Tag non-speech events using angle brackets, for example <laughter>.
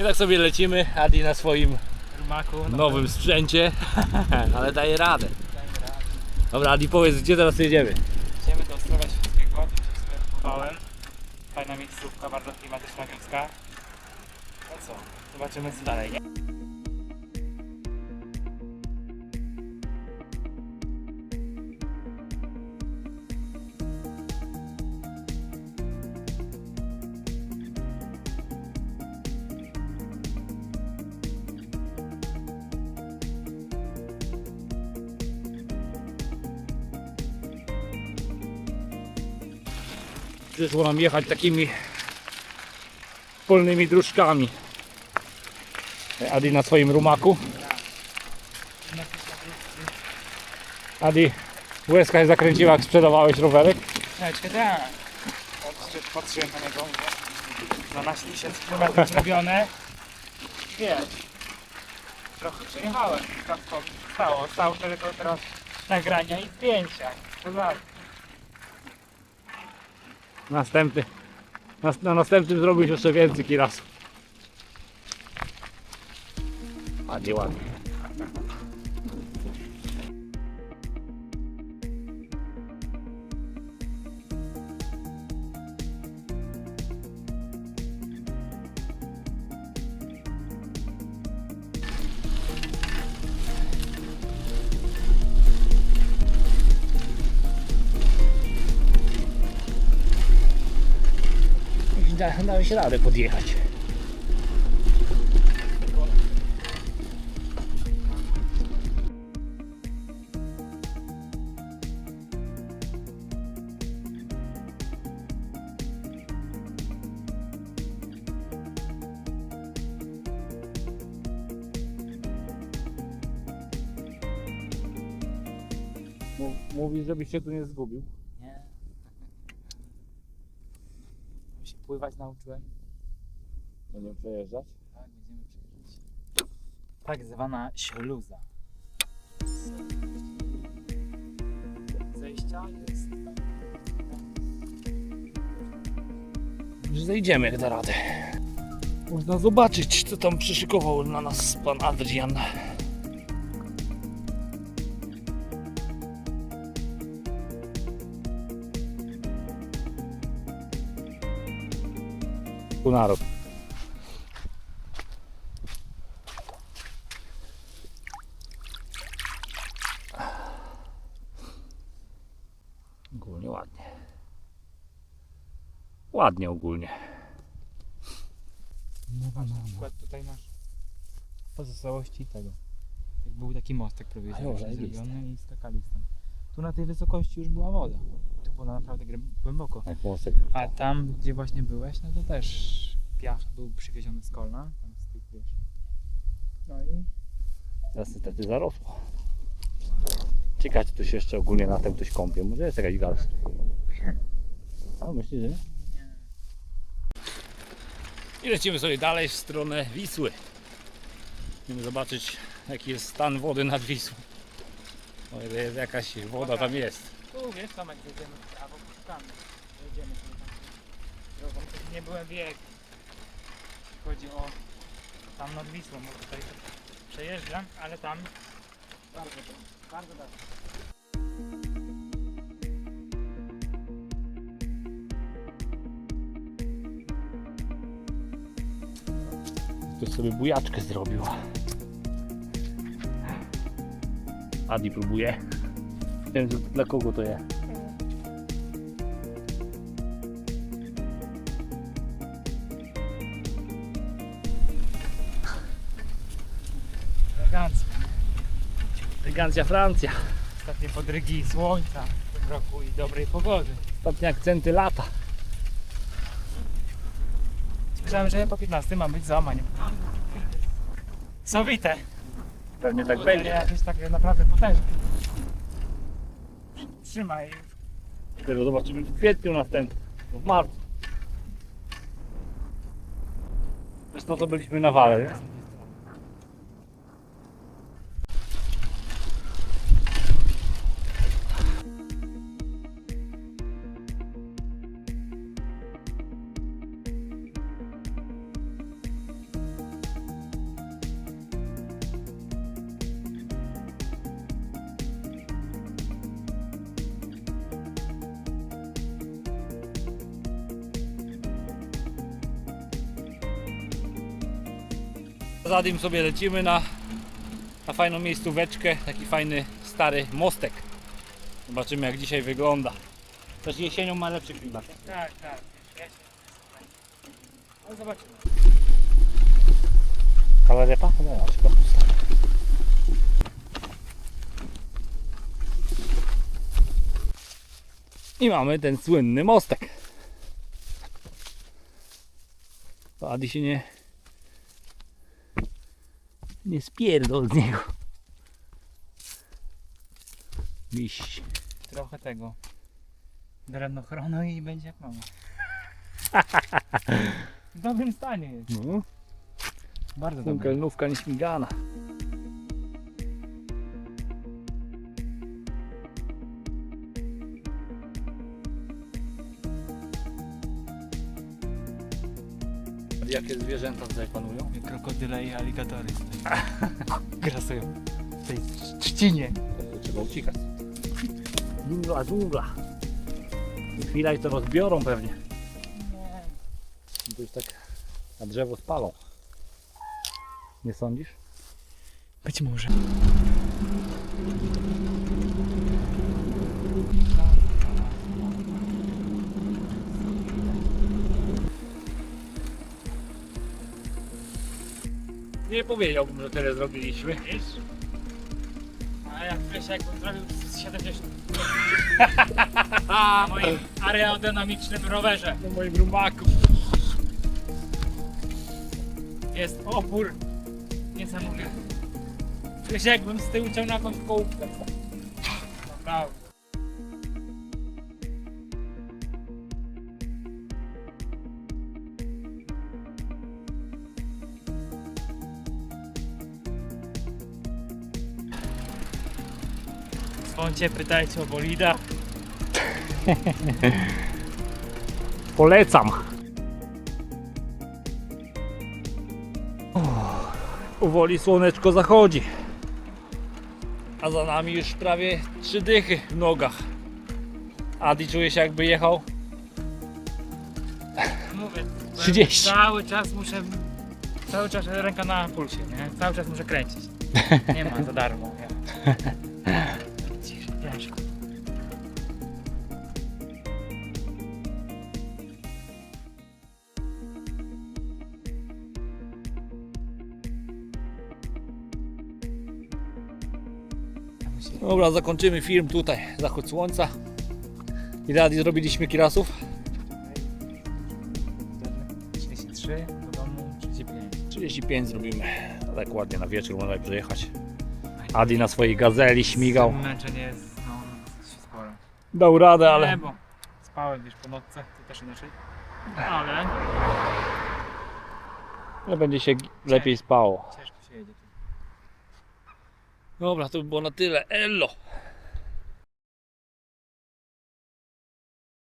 I tak sobie lecimy, Adi na swoim Rumaku. nowym sprzęcie, <laughs> ale daje radę. Dobra, Adi powiedz, gdzie teraz jedziemy? Idziemy do Ostrowa Święckiego, tu się sklepowałem. Fajna miejscówka, bardzo klimatyczna wioska. No co, zobaczymy co dalej, nie? Przyszło nam jechać takimi polnymi dróżkami. Adi na swoim rumaku. Adi, łezka się zakręciła jak sprzedawałeś rowerek. Czekaj, tak. Patrzyłem na niego. 12 tysięcy kilometrów zrobione. Wiesz. Trochę przejechałem. To stało. Stało tylko teraz nagrania i zdjęcia. To tak. Następny. nas- Na następnym zrobisz jeszcze więcej kirasów. Ładnie, ładnie. Da, dałeś radę podjechać. Mówisz, żebyś się tu nie zgubił. Nie. się pływać nauczyłem. Będziemy przejeżdżać. Tak, będziemy przejeżdżać. Tak zwana śluza. Zejścia jest. że zejdziemy jak da radę. Można zobaczyć, co tam przyszykował na nas pan Adrian. Kunarok. Ogólnie ładnie. Ładnie ogólnie. Patrz, na przykład tutaj masz pozostałości tego. Jak był taki mostek prawie że zajebiste. zrobiony i skakali stąd. Tu na tej wysokości już była woda. Tu było naprawdę głęboko. Jak mostek. A tam, gdzie właśnie byłeś, no to też piach był przywieziony z Kolna. Tam z tych, wiesz. No i Teraz niestety zarosło. Ciekawe, czy tu się jeszcze ogólnie na tym ktoś kąpie. Może jest jakaś gaz. A myślisz, że nie? I lecimy sobie dalej w stronę Wisły. Chcemy zobaczyć jaki jest stan wody nad Wisłą. O ile jest jakaś woda tam jest. Tu wiesz Tomek, jedziemy w prawo, tam jedziemy sobie tam. Drogą, nie byłem wiek. Chodzi o tam nad Wisłą, bo tutaj przejeżdżam, ale tam bardzo, bardzo dobrze. Ktoś sobie bujaczkę zrobił. Adi próbuje. Nie wiem dla kogo to jest. Elegancko. Elegancja Francja. Ostatnie podrygi słońca w tym roku i dobrej pogody. Ostatnie akcenty lata. Słyszałem, że po 15 ma być załamanie. Sowite. Pewnie tak Będzie będzie. jakieś takie naprawdę potężne. Trzymaj. Dopiero zobaczymy w kwietniu następnym. W marcu. Zresztą to byliśmy na wale, nie? Za tym sobie lecimy na, na fajną miejscóweczkę, taki fajny stary mostek. Zobaczymy jak dzisiaj wygląda. Też jesienią ma lepszy klimat. Tak, tak. Ale zobaczymy. Kalarepa? No, chyba pusta. I mamy ten słynny mostek. Adi się nie nie spierdol z niego. Miś. Trochę tego. Drewnochronu i będzie jak mama. <laughs> W dobrym stanie jest. No, Bardzo dobrym. kelnówka nieśmigana. Jakie zwierzęta tutaj panują? Krokodyle i aligatory <laughs> grasują w tej trzcinie. To trzeba uciekać. Dżungla, dżungla. Chwila i to rozbiorą pewnie. To już tak na drzewo spalą. Nie sądzisz? Być może. Nie powiedziałbym, że tyle zrobiliśmy. Wiesz? A jak wiesz, jakbym zrobił z 70 na moim aerodynamicznym rowerze. Na moim rumaku. Jest opór niesamowity. Wiesz, jakbym z tyłu ciągnął jakąś kołówkę. Naprawdę. Dzwoncie, pytajcie o bolida. <laughs> Polecam. Powoli słoneczko zachodzi. A za nami już prawie trzy dychy w nogach. Adi czuje się jakby jechał Mówię, 30. Cały czas muszę. Cały czas ręka na pulsie, nie? Cały czas muszę kręcić. Nie ma za darmo. Nie. <laughs> Ciężko. Dobra, zakończymy film tutaj. Zachód słońca. Ile Adi zrobiliśmy kirasów? 33 do domu 35. 35 zrobimy. Tak ładnie na wieczór można przejechać. Adi na swojej gazeli śmigał. Męczenie jest. Dał radę, ale Nie, bo spałem gdzieś po nocce, to też inaczej. Ale ale będzie się lepiej spało. ciężko się jedzie. Dobra, to by było na tyle. Elo!